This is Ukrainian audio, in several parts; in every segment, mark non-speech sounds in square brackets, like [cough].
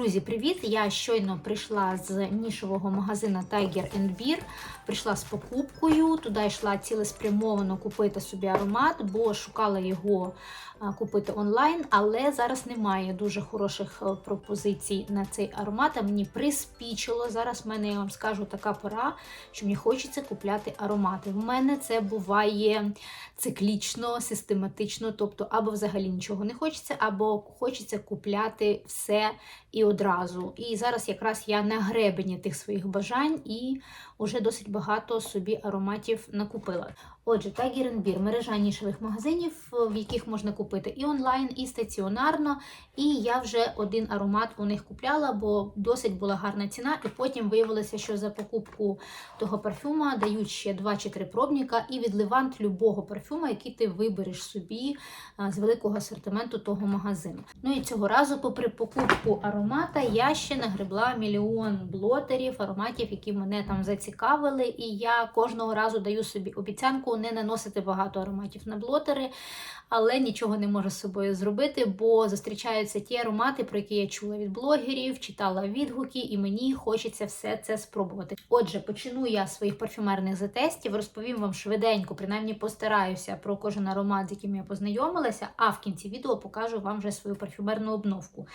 Друзі, привіт! Я щойно прийшла з нішового магазину Tiger Beer. Прийшла з покупкою. Туди йшла цілеспрямовано купити собі аромат, бо шукала його купити онлайн, але зараз немає дуже хороших е, пропозицій на цей аромат. А мені приспічило. Зараз в мене я вам скажу така пора, що мені хочеться купляти аромати. В мене це буває циклічно, систематично, тобто або взагалі нічого не хочеться, або хочеться купляти все і одразу. І зараз якраз я на гребені тих своїх бажань і вже досить багато собі ароматів накупила. Отже, Beer – мережа нішевих магазинів, в яких можна купити і онлайн, і стаціонарно. І я вже один аромат у них купляла, бо досить була гарна ціна. І потім виявилося, що за покупку того парфюма дають ще 2 чи 3 пробника і відливант любого парфюма, який ти вибереш собі з великого асортименту того магазину. Ну і цього разу, попри покупку аромата, я ще нагребла мільйон блотерів, ароматів, які мене там зацікавили. І я кожного разу даю собі обіцянку не наносити багато ароматів на блотери, але нічого не можу з собою зробити, бо зустрічаються ті аромати, про які я чула від блогерів, читала відгуки, і мені хочеться все це спробувати. Отже, почну я своїх парфюмерних затестів, розповім вам швиденько, принаймні постараюся про кожен аромат, з яким я познайомилася, а в кінці відео покажу вам вже свою парфюмерну обновку.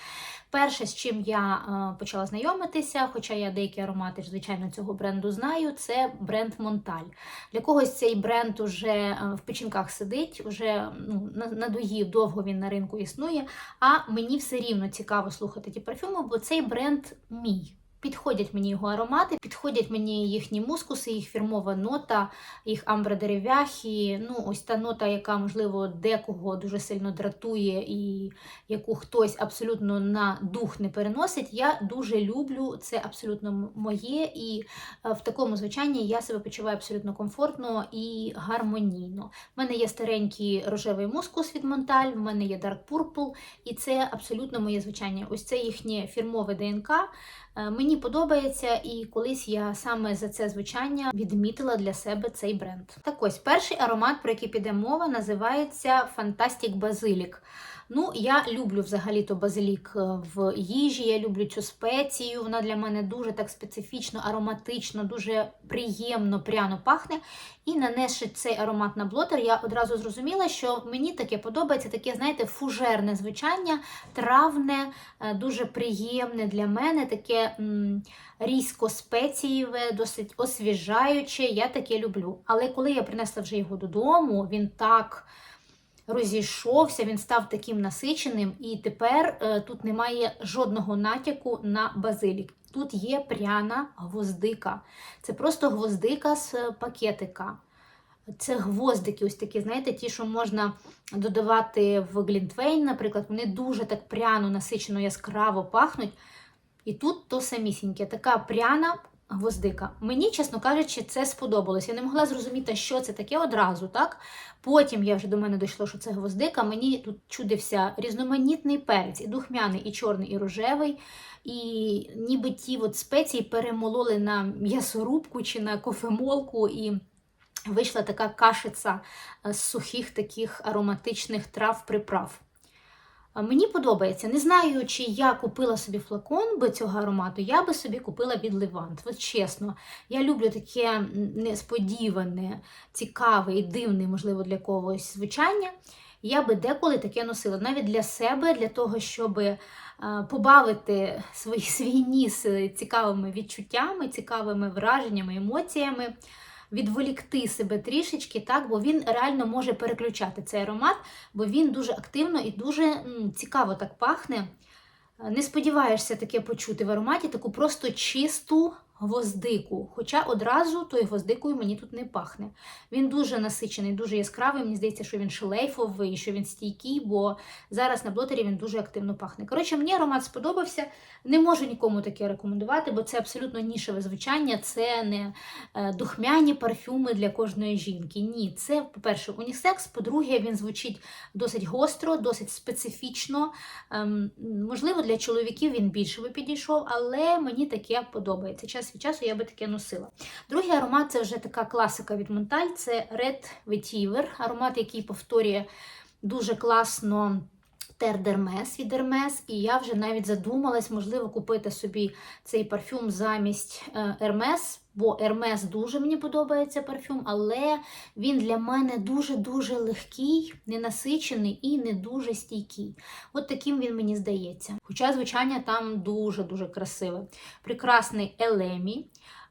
Перше, з чим я е, почала знайомитися, хоча я деякі аромати, звичайно, цього бренду знаю, це бренд Монталь. Для когось цей бренд уже е, в печінках сидить, вже ну, на- надоїв, довго він на ринку існує. А мені все рівно цікаво слухати ті парфюми, бо цей бренд мій. Підходять мені його аромати, підходять мені їхні мускуси, їх фірмова нота, їх амбра дерев'яхі. Ну, ось та нота, яка, можливо, декого дуже сильно дратує і яку хтось абсолютно на дух не переносить. Я дуже люблю це абсолютно моє, і е, в такому звучанні я себе почуваю абсолютно комфортно і гармонійно. У мене є старенький рожевий мускус від Монталь, в мене є Dark Purple, і це абсолютно моє звучання. Ось це їхнє фірмове ДНК. Е, Мені подобається, і колись я саме за це звучання відмітила для себе цей бренд. Так ось перший аромат, про який піде мова, називається Fantastic Basilic. Ну, я люблю взагалі-то базилік е, в їжі. Я люблю цю спецію. Вона для мене дуже так специфічно, ароматично, дуже приємно, пряно пахне. І нанесши цей аромат на блотер, я одразу зрозуміла, що мені таке подобається, таке, знаєте, фужерне звучання, травне, е, дуже приємне для мене, таке різко спецієве, досить освіжаюче. Я таке люблю. Але коли я принесла вже його додому, він так розійшовся, він став таким насиченим, і тепер е, тут немає жодного натяку на базилік. Тут є пряна гвоздика. Це просто гвоздика з е, пакетика. Це гвоздики, ось такі, знаєте, ті, що можна додавати в Глінтвейн, наприклад, вони дуже так пряно, насичено, яскраво пахнуть. І тут то самісіньке, така пряна гвоздика. Мені, чесно кажучи, це сподобалось. Я не могла зрозуміти, що це таке одразу, так? Потім я вже до мене дійшло, що це гвоздика. Мені тут чудився різноманітний перець, і духмяний, і чорний, і рожевий. І ніби ті от спеції перемололи на м'ясорубку чи на кофемолку, і вийшла така кашиця е, з сухих таких ароматичних трав, приправ. Мені подобається. Не знаю, чи я купила собі флакон би цього аромату, я би собі купила від Левант. От чесно, я люблю таке несподіване, цікаве і дивне, можливо, для когось звучання. Я би деколи таке носила, навіть для себе, для того, щоб е, побавити свій, свій ніс цікавими відчуттями, цікавими враженнями, емоціями відволікти себе трішечки, так, бо він реально може переключати цей аромат, бо він дуже активно і дуже цікаво так пахне. Е, Не сподіваєшся таке почути в ароматі, таку просто чисту гвоздику. Хоча одразу тою гвоздикою мені тут не пахне. Він дуже насичений, дуже яскравий. Мені здається, що він шлейфовий, що він стійкий, бо зараз на блотері він дуже активно пахне. Коротше, мені аромат сподобався. Не можу нікому таке рекомендувати, бо це абсолютно нішеве звучання, це не е, духмяні парфюми для кожної жінки. Ні, це, по-перше, унісекс, по-друге, він звучить досить гостро, досить специфічно. Ем, можливо, для чоловіків він більше би підійшов, але мені таке подобається. Час я би таке носила. Другий аромат це вже така класика від Монталь, це Red Vetiver, аромат, який повторює дуже класно Тердермес від Hermes, і я вже навіть задумалась, можливо, купити собі цей парфюм замість е, Hermes, бо Hermes дуже мені подобається парфюм, але він для мене дуже-дуже легкий, ненасичений і не дуже стійкий. От таким він мені здається. Хоча звучання там дуже-дуже красиве. Прекрасний елемі,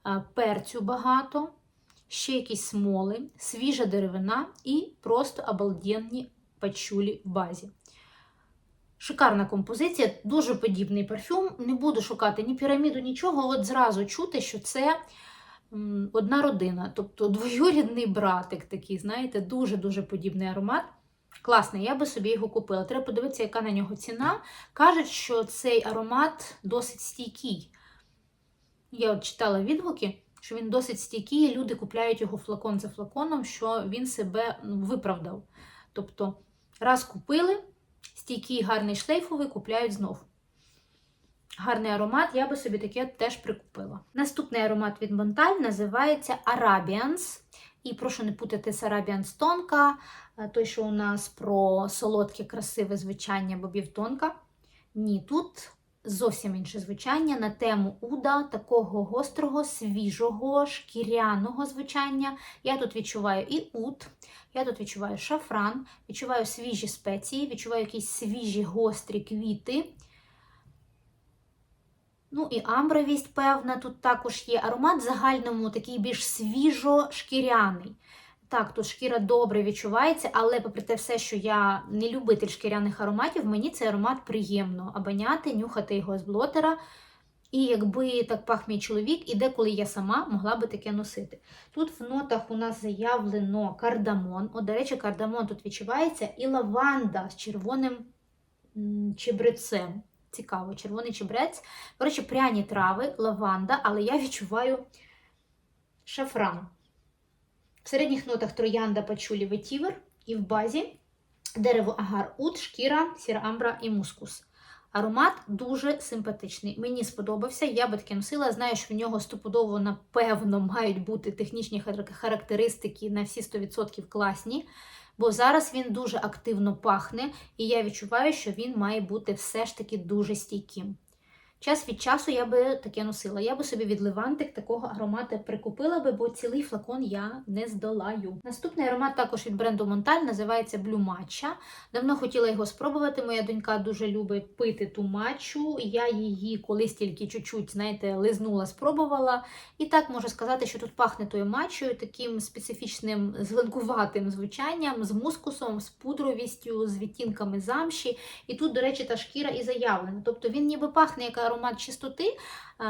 е, перцю багато, ще якісь смоли, свіжа деревина і просто обалденні пачулі в базі. Шикарна композиція, дуже подібний парфюм. Не буду шукати ні піраміду, нічого. От зразу чути, що це одна родина, тобто двоюрідний братик такий, знаєте, дуже-дуже подібний аромат. Класний, я би собі його купила. Треба подивитися, яка на нього ціна. Кажуть, що цей аромат досить стійкий. Я от читала відгуки, що він досить стійкий, і люди купляють його флакон за флаконом, що він себе ну, виправдав. Тобто, раз купили, стійкий гарний шлейфовий купляють знов. Гарний аромат, я би собі таке теж прикупила. Наступний аромат від Монталь називається Arabians. І прошу не путати з Arabians Тонка, той, що у нас про солодке, красиве звучання бобів тонка. Ні, тут зовсім інше звучання на тему уда, такого гострого, свіжого, шкіряного звучання. Я тут відчуваю і уд, я тут відчуваю шафран, відчуваю свіжі спеції, відчуваю якісь свіжі гострі квіти. Ну і амбровість, певна, тут також є. Аромат в загальному такий більш свіжо-шкіряний. Так, тут шкіра добре відчувається, але, попри те, все, що я не любитель шкіряних ароматів, мені цей аромат приємно обоняти, нюхати його з блотера. І якби так пах мій чоловік, і деколи я сама могла би таке носити. Тут в нотах у нас заявлено кардамон. От, до речі, кардамон тут відчувається, і лаванда з червоним чебрецем. Цікаво, червоний чебрець. Коротше, пряні трави, лаванда, але я відчуваю шафран. В середніх нотах троянда, пачулі, ветівер і в базі дерево агар ут, шкіра, сіра амбра і мускус. Аромат дуже симпатичний. Мені сподобався, я би таке носила. Знаю, що в нього стопудово, напевно, мають бути технічні характеристики на всі 100% класні. Бо зараз він дуже активно пахне, і я відчуваю, що він має бути все ж таки дуже стійким. Час від часу я би таке носила. Я би собі від Левантик такого аромату прикупила би, бо цілий флакон я не здолаю. Наступний аромат також від бренду Монталь називається Blue Matcha. Давно хотіла його спробувати. Моя донька дуже любить пити ту матчу. Я її колись тільки чуть-чуть, знаєте, лизнула, спробувала. І так можу сказати, що тут пахне тою матчою, таким специфічним зеленкуватим звучанням, з мускусом, з пудровістю, з відтінками замші. І тут, до речі, та шкіра і заявлена. Тобто він ніби пахне як аромат чистоти,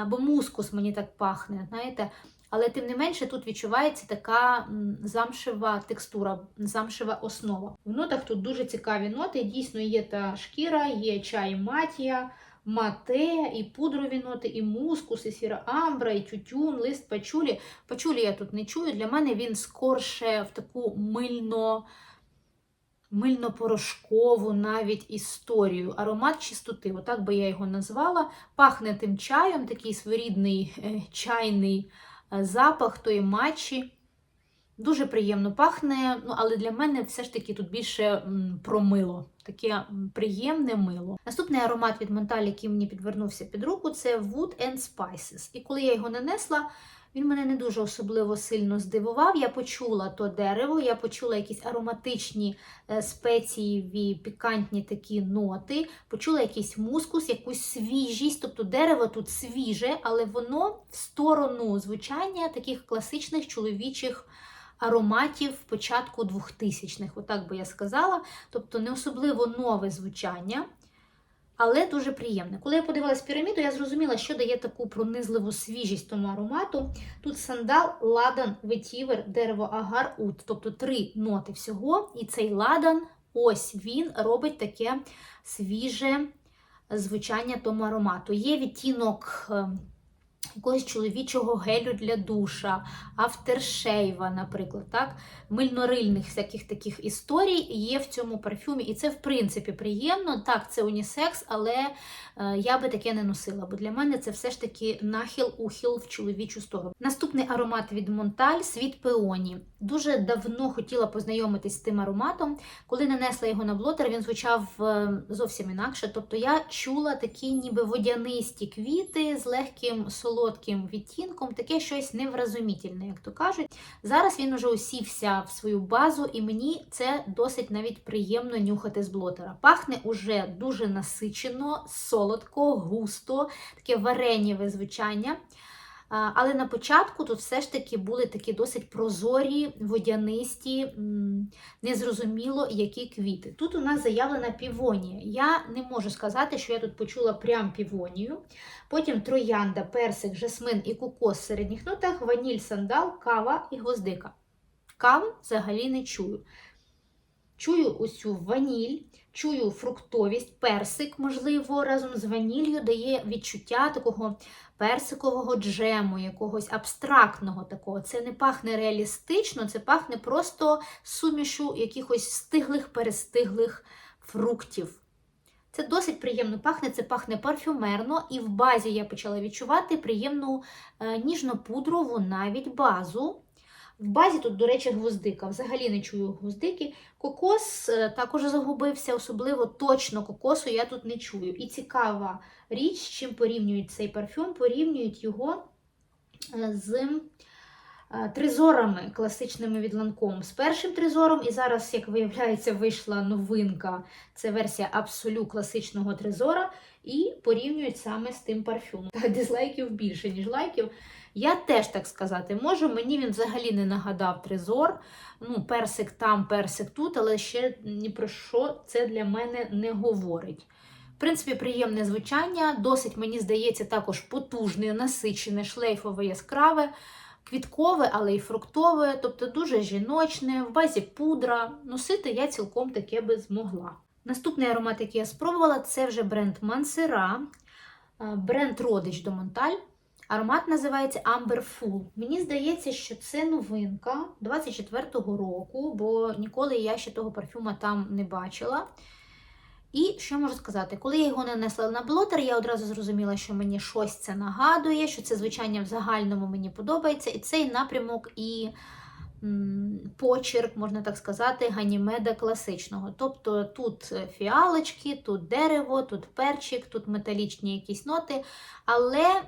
бо мускус мені так пахне, знаєте. Але тим не менше тут відчувається така замшева текстура, замшева основа. В нотах тут дуже цікаві ноти. Дійсно, є та шкіра, є чай матія, мате, і пудрові ноти, і мускус, і сіра амбра, і тютюн, лист пачулі. Пачулі я тут не чую. Для мене він скорше в таку мильно мильно-порошкову навіть історію. Аромат чистоти, отак би я його назвала. Пахне тим чаєм, такий своєрідний е, чайний е, запах тої матчі. Дуже приємно пахне, ну, але для мене все ж таки тут більше про мило. Таке приємне мило. Наступний аромат від Монталь, який мені підвернувся під руку, це Wood and Spices. І коли я його нанесла, він мене не дуже особливо сильно здивував. Я почула то дерево, я почула якісь ароматичні е, спецієві, пікантні такі ноти, почула якийсь мускус, якусь свіжість. Тобто дерево тут свіже, але воно в сторону звучання таких класичних чоловічих. Ароматів початку 2000-х, отак би я сказала. Тобто не особливо нове звучання, але дуже приємне. Коли я подивилась піраміду, я зрозуміла, що дає таку пронизливу свіжість тому аромату. Тут сандал, ладан, ветівер, дерево, агар, ут. Тобто три ноти всього. І цей ладан, ось він робить таке свіже звучання тому аромату. Є відтінок якогось чоловічого гелю для душа, автершейва, наприклад, так? мильнорильних всяких таких історій є в цьому парфюмі. І це, в принципі, приємно. Так, це унісекс, але е, я би таке не носила, бо для мене це все ж таки нахил-ухил в чоловічу сторону. Наступний аромат від Монталь світ пеоні. Дуже давно хотіла познайомитись з тим ароматом. Коли нанесла його на блотер, він звучав е, зовсім інакше. Тобто я чула такі ніби водянисті квіти з легким солодким відтінком, таке щось невразумітельне, як то кажуть. Зараз він уже усівся в свою базу, і мені це досить навіть приємно нюхати з блотера. Пахне уже дуже насичено, солодко, густо, таке варенєве звучання. Але на початку тут все ж таки були такі досить прозорі, водянисті, незрозуміло, які квіти. Тут у нас заявлена півонія. Я не можу сказати, що я тут почула прям півонію. Потім троянда, персик, жасмин і кокос в середніх нотах, ваніль, сандал, кава і гвоздика. Каву взагалі не чую. Чую ось ваніль, чую фруктовість, персик, можливо, разом з ваніллю дає відчуття такого персикового джему, якогось абстрактного такого. Це не пахне реалістично, це пахне просто сумішу якихось стиглих, перестиглих фруктів. Це досить приємно пахне, це пахне парфюмерно, і в базі я почала відчувати приємну е, ніжно-пудрову навіть базу. В базі тут, до речі, гвоздика. Взагалі не чую гвоздики. Кокос е, також загубився, особливо точно кокосу я тут не чую. І цікава річ, з чим порівнюють цей парфюм, порівнюють його е, з е, тризорами класичними від Lancome. З першим тризором, і зараз, як виявляється, вийшла новинка. Це версія абсолют класичного тризора. І порівнюють саме з тим парфюмом. Дизлайків більше, ніж лайків. Я теж так сказати можу. Мені він взагалі не нагадав тризор. Ну, персик там, персик тут, але ще ні про що це для мене не говорить. В принципі, приємне звучання, досить, мені здається, також потужне, насичене, шлейфове, яскраве, квіткове, але й фруктове, тобто дуже жіночне, в базі пудра. Носити я цілком таке би змогла. Наступний аромат, який я спробувала, це вже бренд Мансера, бренд родич до Монталь. Аромат називається Amber Full. Мені здається, що це новинка 24-го року, бо ніколи я ще того парфюма там не бачила. І що можу сказати, коли я його нанесла на блотер, я одразу зрозуміла, що мені щось це нагадує, що це звичайно, в загальному мені подобається. І цей напрямок і почерк, можна так сказати, ганімеда класичного. Тобто тут фіалочки, тут дерево, тут перчик, тут металічні якісь ноти, але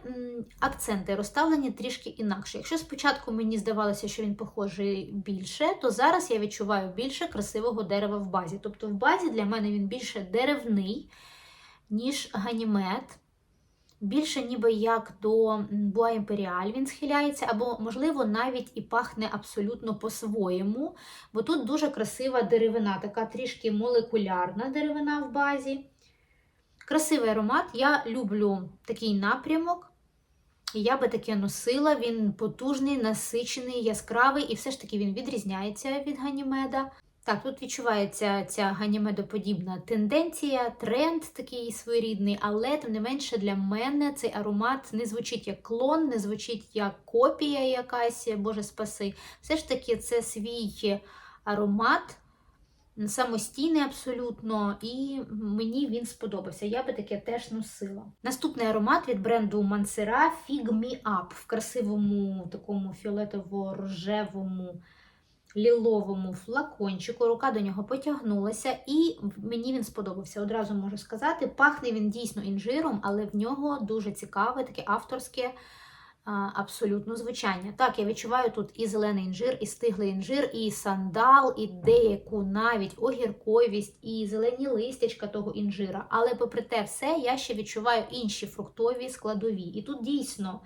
акценти розставлені трішки інакше. Якщо спочатку мені здавалося, що він похожий більше, то зараз я відчуваю більше красивого дерева в базі. Тобто в базі для мене він більше деревний, ніж ганімед більше ніби як до Буа Імперіаль він схиляється, або, можливо, навіть і пахне абсолютно по-своєму, бо тут дуже красива деревина, така трішки молекулярна деревина в базі. Красивий аромат. Я люблю такий напрямок. Я би таке носила, він потужний, насичений, яскравий, і все ж таки він відрізняється від Ганімеда. Так, тут відчувається ця ганімедоподібна тенденція, тренд такий своєрідний, але тим не менше для мене цей аромат не звучить як клон, не звучить як копія якась, Боже спаси. Все ж таки, це свій аромат, самостійний абсолютно, і мені він сподобався. Я би таке теж носила. Наступний аромат від бренду Mansera Fig Me Up в красивому такому фіолетово-рожевому ліловому флакончику. Рука до нього потягнулася, і мені він сподобався. Одразу можу сказати. Пахне він дійсно інжиром, але в нього дуже цікаве, таке авторське. Абсолютно звучання. Так, я відчуваю тут і зелений інжир, і стиглий інжир, і сандал, і деяку навіть огірковість, і зелені листячка того інжира. Але, попри те, все, я ще відчуваю інші фруктові складові. І тут дійсно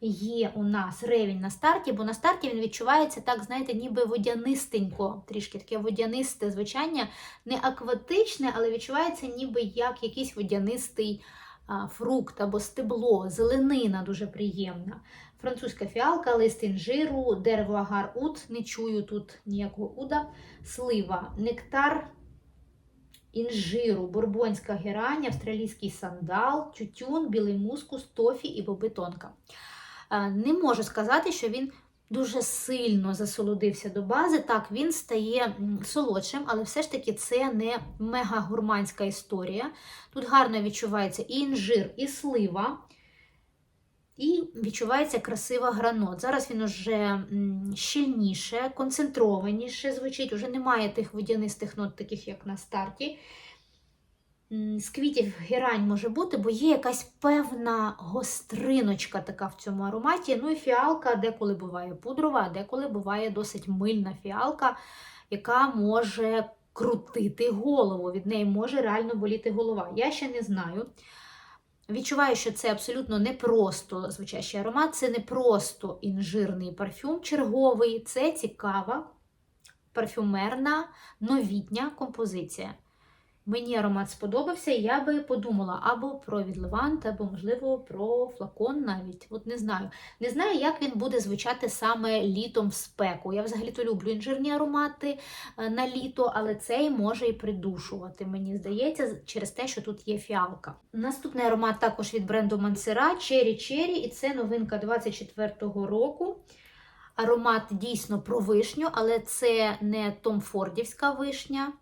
є у нас ревень на старті, бо на старті він відчувається так, знаєте, ніби водянистенько, трішки таке водянисте звучання, не акватичне, але відчувається ніби як якийсь водянистий фрукт або стебло, зеленина дуже приємна. Французька фіалка, лист інжиру, дерево агар-ут, не чую тут ніякого уда, слива, нектар. інжиру, бурбонська герань, австралійський сандал, тютюн, білий мускус, тофі і боби тонка. Е, Не можу сказати, що він дуже сильно засолодився до бази. Так, він стає солодшим, але все ж таки це не мега-гурманська історія. Тут гарно відчувається і інжир, і слива. І відчувається красива гранот. Зараз він уже щільніше, концентрованіше звучить, уже немає тих водянистих нот, таких як на старті. З квітів герань може бути, бо є якась певна гостриночка така в цьому ароматі. Ну і фіалка деколи буває пудрова, а деколи буває досить мильна фіалка, яка може крутити голову. Від неї може реально боліти голова. Я ще не знаю. Відчуваю, що це абсолютно не просто звучащий аромат, це не просто інжирний парфюм черговий, це цікава парфюмерна новітня композиція. Мені аромат сподобався, я би подумала або про відливант, або, можливо, про флакон навіть. От не знаю. Не знаю, як він буде звучати саме літом в спеку. Я взагалі-то люблю інжирні аромати е, на літо, але цей може і придушувати, мені здається, через те, що тут є фіалка. Наступний аромат також від бренду Мансера Cherry Cherry, і це новинка 24-го року. Аромат дійсно про вишню, але це не Томфордівська вишня,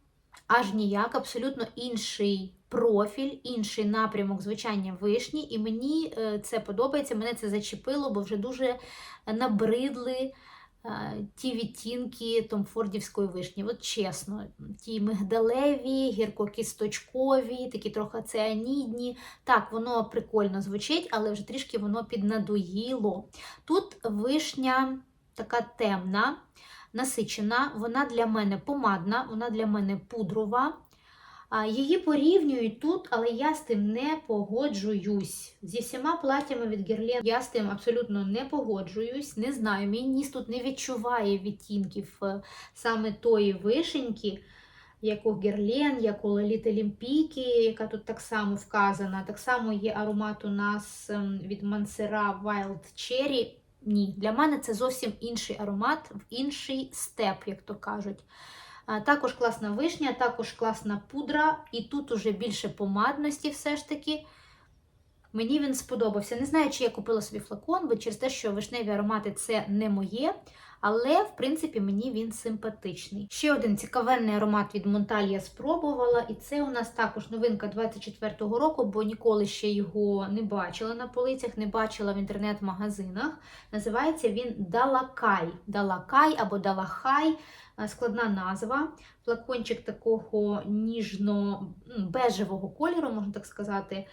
аж ніяк, абсолютно інший профіль, інший напрямок звучання вишні. І мені е, це подобається, мене це зачепило, бо вже дуже набридли е, ті відтінки Томфордівської вишні. От чесно, ті мигдалеві, гіркокісточкові, такі трохи цианідні. Так, воно прикольно звучить, але вже трішки воно піднадоїло. Тут вишня така темна, насичена, вона для мене помадна, вона для мене пудрова. Її порівнюють тут, але я з тим не погоджуюсь. Зі всіма платтями від Guerlain я з тим абсолютно не погоджуюсь. Не знаю, мій ніс тут не відчуває відтінків е, саме тої вишеньки, як у Guerlain, як у Лоліти Лімпіки, яка тут так само вказана. Так само є аромат у нас ем, від Мансера Wild Cherry. Ні, для мене це зовсім інший аромат, в інший степ, як то кажуть. Також класна вишня, також класна пудра, і тут уже більше помадності все ж таки. Мені він сподобався. Не знаю, чи я купила собі флакон, бо через те, що вишневі аромати це не моє. Але, в принципі, мені він симпатичний. Ще один цікавенний аромат від Монталь я спробувала, і це у нас також новинка 24-го року, бо ніколи ще його не бачила на полицях, не бачила в інтернет-магазинах. Називається він Далакай. Далакай або Далахай. Е, Складна назва. Флакончик такого ніжно-бежевого кольору, можна так сказати.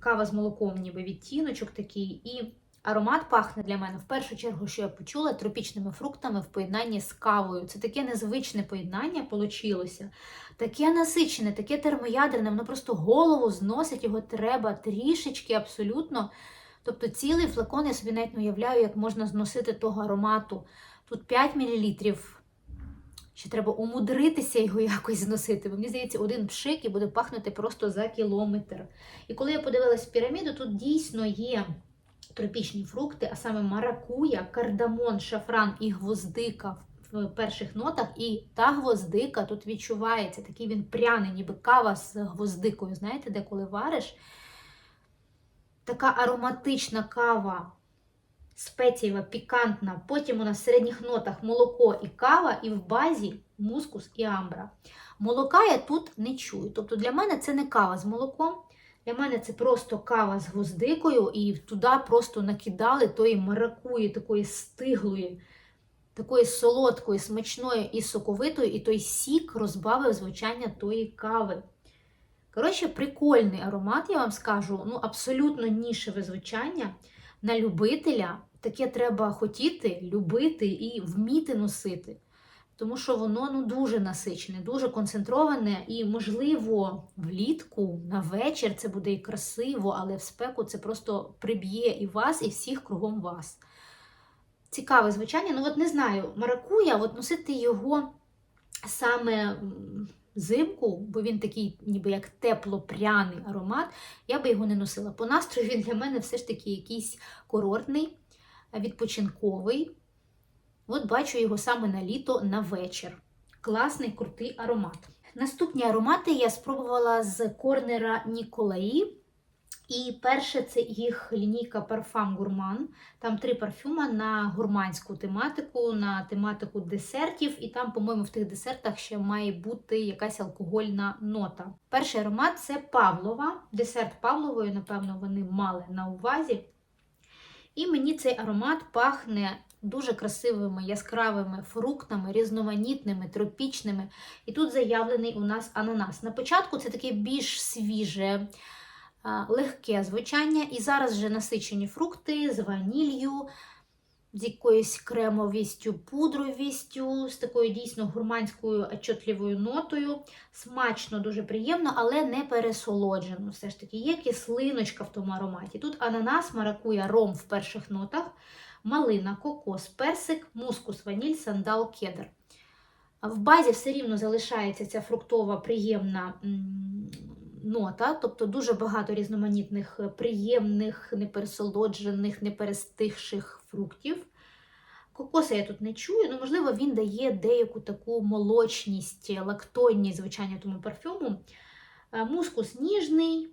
Кава з молоком, ніби відтіночок такий. І аромат пахне для мене в першу чергу, що я почула, тропічними фруктами в поєднанні з кавою. Це таке незвичне поєднання получилося. Таке насичене, таке термоядерне, воно просто голову зносить, його треба трішечки абсолютно. Тобто цілий флакон я собі навіть не уявляю, як можна зносити того аромату. Тут 5 мл. Ще треба умудритися його [laughs] якось зносити, бо мені здається, один пшик і буде пахнути просто за кілометр. І коли я подивилась в піраміду, тут дійсно є тропічні фрукти, а саме маракуя, кардамон, шафран і гвоздика в перших нотах. І та гвоздика тут відчувається, такий він пряний, ніби кава з гвоздикою. Знаєте, де коли вариш? Така ароматична кава спецієва, пікантна. Потім у нас в середніх нотах молоко і кава, і в базі мускус і амбра. Молока я тут не чую. Тобто для мене це не кава з молоком. Для мене це просто кава з гвоздикою, і туди просто накидали тої маракуї, такої стиглої, такої солодкої, смачної і соковитої, і той сік розбавив звучання тої кави. Коротше, прикольний аромат, я вам скажу. Ну, абсолютно нішеве звучання. На любителя таке треба хотіти, любити і вміти носити. Тому що воно ну, дуже насичене, дуже концентроване, і, можливо, влітку на вечір це буде і красиво, але в спеку це просто приб'є і вас, і всіх кругом вас. Цікаве звучання. Ну, от не знаю, маракуя, от носити його саме м, взимку, бо він такий, ніби як тепло-пряний аромат, я би його не носила. По настрою він для мене все ж таки якийсь курортний, відпочинковий. От бачу його саме на літо на вечір. Класний, крутий аромат. Наступні аромати я спробувала з корнера Ніколаї. І перше це їх лінійка Parfum Gourmand. Там три парфюма на гурманську тематику, на тематику десертів, і там, по-моєму, в тих десертах ще має бути якась алкогольна нота. Перший аромат це Павлова. Десерт Павлової, напевно, вони мали на увазі. І мені цей аромат пахне дуже красивими яскравими фруктами, різноманітними, тропічними. І тут заявлений у нас ананас. На початку це таке більш свіже, легке звучання, і зараз вже насичені фрукти з ванілью, з якоюсь кремовістю, пудровістю, з такою дійсно гурманською отчетливою нотою. Смачно, дуже приємно, але не пересолоджено. Все ж таки є кислиночка в тому ароматі. Тут ананас, маракуя, ром в перших нотах, малина, кокос, персик, мускус, ваніль, сандал, кедр. В базі все рівно залишається ця фруктова приємна нота, тобто дуже багато різноманітних приємних, непересолоджених, неперестигших фруктів. Кокоса я тут не чую, але можливо він дає деяку таку молочність, лактонність, звичайно, тому парфюму. Е, Мускус ніжний,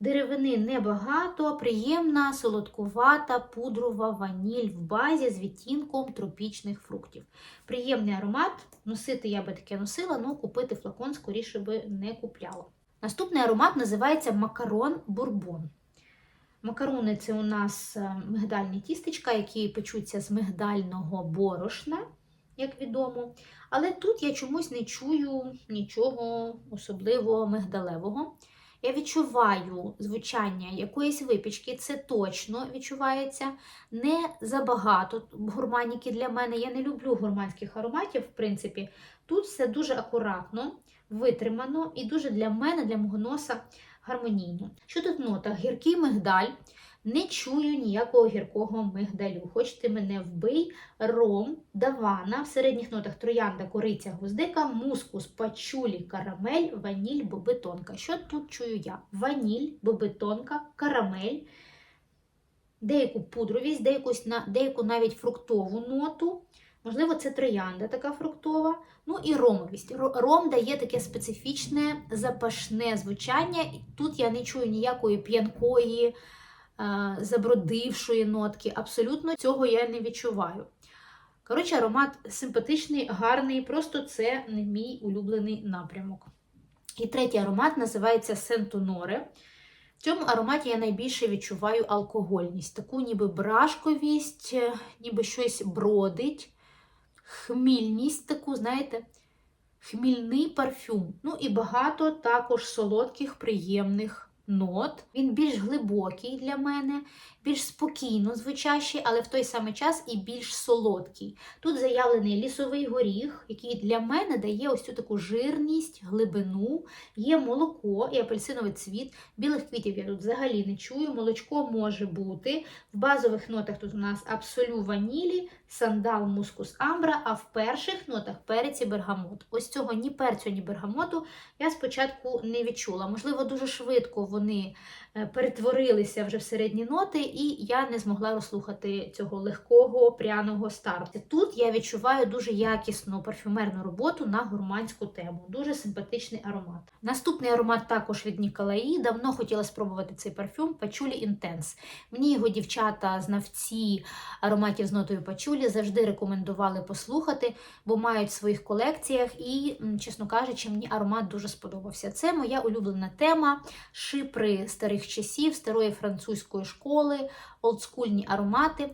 деревини небагато, приємна, солодкувата, пудрова ваніль в базі з відтінком тропічних фруктів. Приємний аромат. Носити я би таке носила, але купити флакон скоріше би не купляла. Наступний аромат називається Макарон Бурбон. Макарони це у нас е, мигдальні тістечка, які печуться з мигдального борошна, як відомо. Але тут я чомусь не чую нічого особливо мигдалевого. Я відчуваю звучання якоїсь випічки, це точно відчувається. Не забагато гурманіки для мене. Я не люблю гурманських ароматів, в принципі. Тут все дуже акуратно, витримано і дуже для мене, для мого носа гармонійно. Що тут нота? Гіркий мигдаль. Не чую ніякого гіркого мигдалю. Хоч ти мене вбий, ром, давана, в середніх нотах троянда, кориця, гвоздика, мускус, пачулі, карамель, ваніль, боби тонка. Що тут чую я? Ваніль, боби тонка, карамель, деяку пудровість, деяку, деяку навіть фруктову ноту. Можливо, це троянда така фруктова. Ну і ромовість. Ром дає таке специфічне запашне звучання. Тут я не чую ніякої п'янкої, забродившої нотки. Абсолютно цього я не відчуваю. Коротше, аромат симпатичний, гарний, просто це не мій улюблений напрямок. І третій аромат називається Сентоноре. В цьому ароматі я найбільше відчуваю алкогольність, таку ніби брашковість, ніби щось бродить хмільність таку, знаєте, хмільний парфюм. Ну і багато також солодких, приємних нот. Він більш глибокий для мене, більш спокійно звучащий, але в той самий час і більш солодкий. Тут заявлений лісовий горіх, який для мене дає ось цю таку жирність, глибину, є молоко і апельсиновий цвіт. Білих квітів я тут взагалі не чую. Молочко може бути. В базових нотах тут у нас абсолю ванілі, сандал, мускус, амбра, а в перших нотах перець і бергамот. Ось цього ні перцю, ні бергамоту я спочатку не відчула. Можливо, дуже швидко вони перетворилися вже в середні ноти, і я не змогла розслухати цього легкого пряного старту. Тут я відчуваю дуже якісну парфюмерну роботу на гурманську тему. Дуже симпатичний аромат. Наступний аромат також від Ніколаї. Давно хотіла спробувати цей парфюм Пачулі Інтенс. Мені його дівчата, знавці ароматів з нотою Пачулі завжди рекомендували послухати, бо мають в своїх колекціях, і, чесно кажучи, мені аромат дуже сподобався. Це моя улюблена тема шипри старих часів, старої французької школи, олдскульні аромати.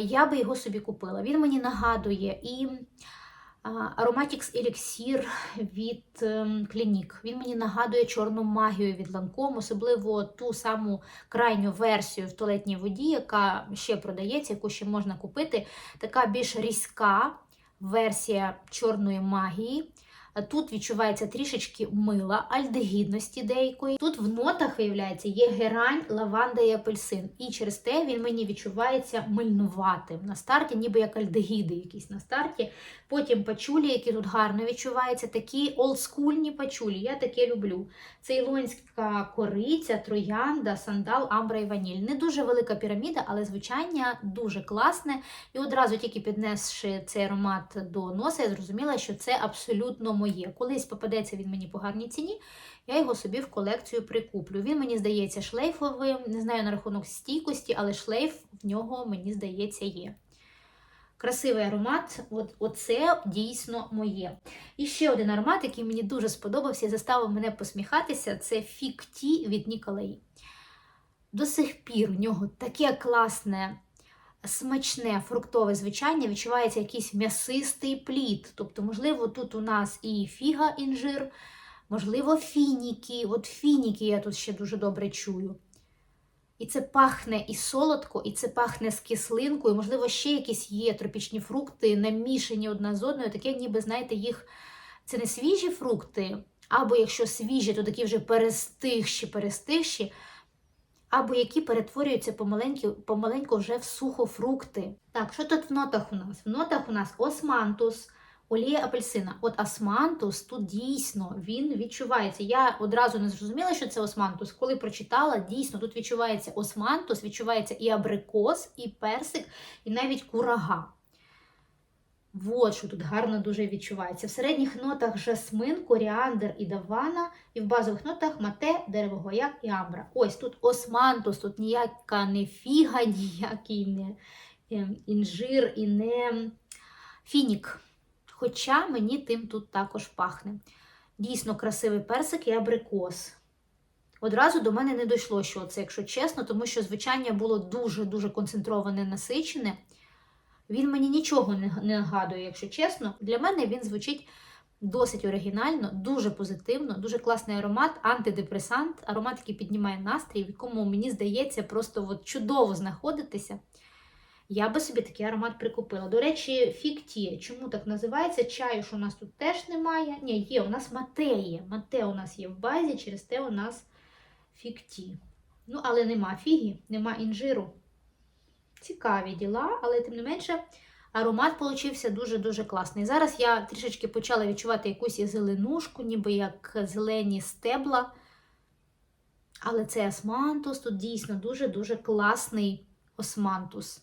Я би його собі купила. Він мені нагадує і Aromatics Elixir від Clinique. Він мені нагадує чорну магію від Lancome, особливо ту саму крайню версію в туалетній воді, яка ще продається, яку ще можна купити. Така більш різка версія чорної магії. Тут відчувається трішечки мила, альдегідності деякої. Тут в нотах, виявляється, є герань, лаванда і апельсин. І через те він мені відчувається мильнуватим. На старті, ніби як альдегіди якісь на старті. Потім пачулі, які тут гарно відчуваються, такі олдскульні пачулі. Я таке люблю. Цейлонська кориця, троянда, сандал, амбра і ваніль. Не дуже велика піраміда, але звучання дуже класне. І одразу тільки піднесши цей аромат до носа, я зрозуміла, що це абсолютно моє. Колись попадеться він мені по гарній ціні, я його собі в колекцію прикуплю. Він мені здається шлейфовим, не знаю на рахунок стійкості, але шлейф в нього, мені здається, є. Красивий аромат, от, оце дійсно моє. І ще один аромат, який мені дуже сподобався і заставив мене посміхатися, це Фікті від Ніколаї. До сих пір у нього таке класне, смачне фруктове звучання, відчувається якийсь м'ясистий плід. Тобто, можливо, тут у нас і фіга інжир, можливо, фініки. От фініки я тут ще дуже добре чую. І це пахне і солодко, і це пахне з кислинкою. Можливо, ще якісь є тропічні фрукти, намішані одна з одною, таке, ніби, знаєте, їх це не свіжі фрукти, або якщо свіжі, то такі вже перестигші, перестигші, або які перетворюються помаленьку, помаленьку вже в сухофрукти. Так, що тут в нотах у нас? В нотах у нас османтус, олія апельсина. От османтус тут дійсно він відчувається. Я одразу не зрозуміла, що це османтус. Коли прочитала, дійсно тут відчувається османтус, відчувається і абрикос, і персик, і навіть курага. Вот що тут гарно дуже відчувається. В середніх нотах жасмин, коріандр і давана, і в базових нотах мате, дерево гояк і амбра. Ось тут османтус, тут ніяка не фіга, [laughs] ніякий не ем, інжир і не фінік. Хоча мені тим тут також пахне. Дійсно красивий персик і абрикос. Одразу до мене не дійшло, що це, якщо чесно, тому що звучання було дуже-дуже концентроване, насичене. Він мені нічого не нагадує, якщо чесно. Для мене він звучить досить оригінально, дуже позитивно, дуже класний аромат, антидепресант, аромат, який піднімає настрій, в якому, мені здається, просто от чудово знаходитися. Я би собі такий аромат прикупила. До речі, фікті. Чому так називається? Чаю ж у нас тут теж немає. Ні, є, у нас мате є. Мате у нас є в базі, через те у нас фікті. Ну, але нема фігі, нема інжиру. Цікаві діла, але тим не менше, аромат получився дуже-дуже класний. Зараз я трішечки почала відчувати якусь зеленушку, ніби як зелені стебла. Але це османтус, тут дійсно дуже-дуже класний османтус.